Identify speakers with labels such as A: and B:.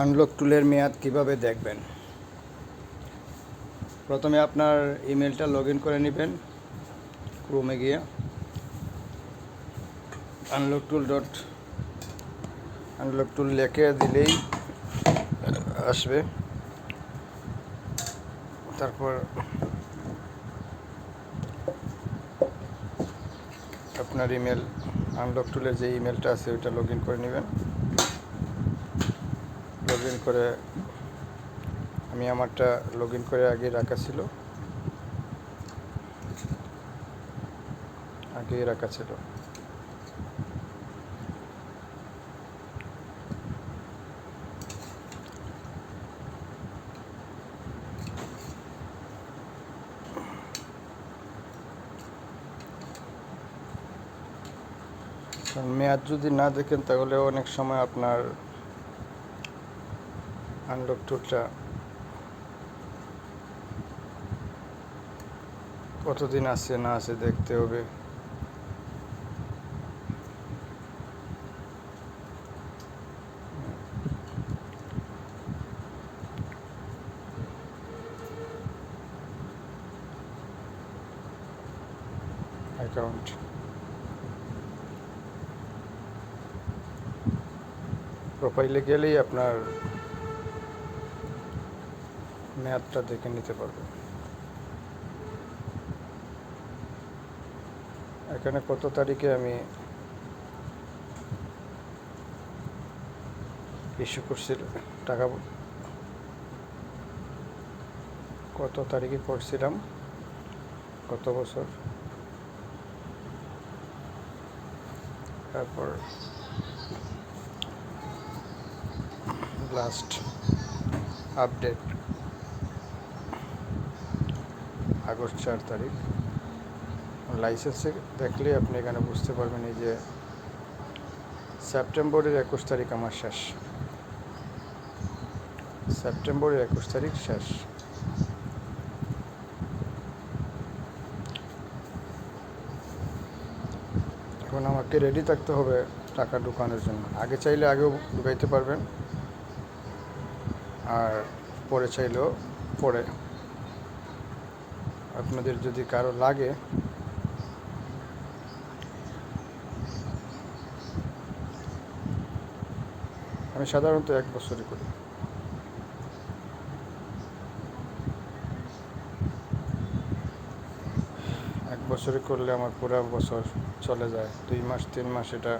A: Unlock টুলের মেয়াদ কীভাবে দেখবেন? প্রথমে আপনার ইমেলটা লগ ইন করে নেবেন, ক্রোমে গিয়ে। Unlock tool dot, unlock tool লেখে দিলেই আসবে। তারপর আপনার ইমেল, আনলক টুলের যে ইমেলটা আছে ওইটা লগ ইন করে নেবেন। লগ ইন করে আমি আমারটা লগ ইন করে আগে রাখা ছিল। আগেই রাখা ছিল। মেয়াদ যদি না দেখেন, তাহলে অনেক সময় আপনার আনলক টুলটা কতদিন আছে না আছে দেখতে হবে। অ্যাকাউন্ট প্রোফাইলে গেলেই আপনার মেয়াদটা দেখে নিতে পারবেন এখানে কত তারিখে আমি ইস্যু করছিল টাকা কত তারিখে করছিলাম, কত বছর? তারপর লাস্ট আপডেট আগস্ট চার তারিখ। লাইসেন্সে দেখলে আপনি এখানে বুঝতে পারবেন এই যে সেপ্টেম্বরের একুশ তারিখ আমার শেষ। সেপ্টেম্বরের একুশ তারিখ শেষ। এখন আমাকে রেডি থাকতে হবে টাকা ঢুকানোর জন্য। আগে চাইলে আগেও ঢুকাইতে পারবেন। আর পরে চাইলেও পরে আপনাদের যদি কারও লাগে, আমি সাধারণত এক বছরই করি। এক বছরে করলে আমার পুরো বছর চলে যায়। দুই মাস, তিন মাস এটা